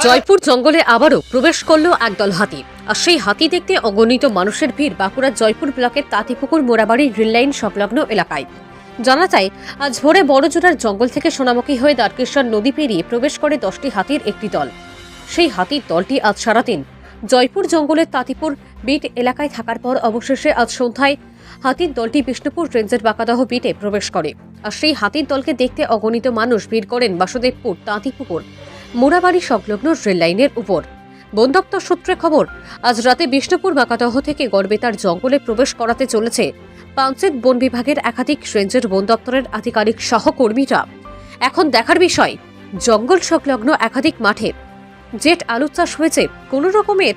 জয়পুর জঙ্গলে আবারও প্রবেশ করল একদল হাতি। আর সেই হাতি দেখতে অগণিত মানুষের ভিড় বাঁকুড়ার জয়পুর ব্লকের তাঁতিপুকুর মোড়াবাড়ি রেললাইন সংলগ্ন এলাকায়। জানা যায়, আজ ভোরে বড়জোড়ার জঙ্গল থেকে সোনামুখী হয়ে দ্বারকেশ্বর নদী পেরিয়ে প্রবেশ করে দশটি হাতির একটি দল। সেই হাতির দলটি আজ সারাদিন জয়পুর জঙ্গলের তাঁতিপুর বিট এলাকায় থাকার পর অবশেষে আজ সন্ধ্যায় হাতির দলটি বিষ্ণুপুর রেঞ্জের বাঁকাদহ বিটে প্রবেশ করে। আর সেই হাতির দলকে দেখতে অগণিত মানুষ ভিড় করেন বাসুদেবপুর, তাঁতিপুকুর মোড়াবাড়ি সংলগ্ন রেললাইনের উপর। বন দপ্তর সূত্রে খবর, আজ রাতে বিষ্ণুপুর বাঁকাদহ থেকে গড়বেতার জঙ্গলে প্রবেশ করাতে চলেছে পাঞ্চেত বন বিভাগের একাধিক রেঞ্জের বন দপ্তরের আধিকারিক সহকর্মীরা। এখন দেখার বিষয়, জঙ্গল সংলগ্ন একাধিক মাঠে। জেট আলু চাষ হয়েছে, কোনো রকমের?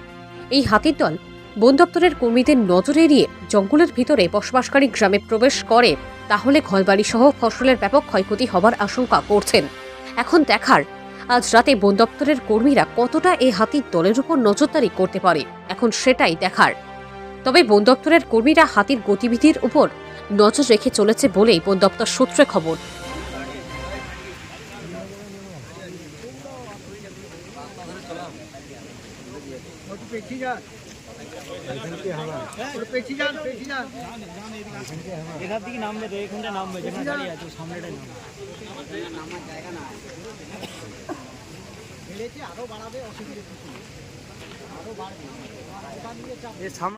এই হাতির দল, বন দপ্তরের কর্মীদের নজর এড়িয়ে জঙ্গলের ভিতরে বসবাসকারী গ্রামে প্রবেশ করে, তাহলে ঘরবাড়ি সহ ফসলের ব্যাপক ক্ষয়ক্ষতি হবার আশঙ্কা করছেন। এখন দেখার আজ রাতে বন দপ্তরের কর্মীরা কতটা এই হাতির দলের উপর নজরদারি করতে পারে, এখন সেটাই দেখার। তবে বন দপ্তরের কর্মীরা হাতির গতিবিধির উপর নজর রেখে চলেছে বলেই বন দপ্তর সূত্রে খবর। নামবে এখানটা নামবে, যেখানে দাঁড়িয়ে আছে নামবে। বেড়েছে আরও বাড়াবে অসুবিধে কিছু আরও আরও বাড়বে। এ সামনে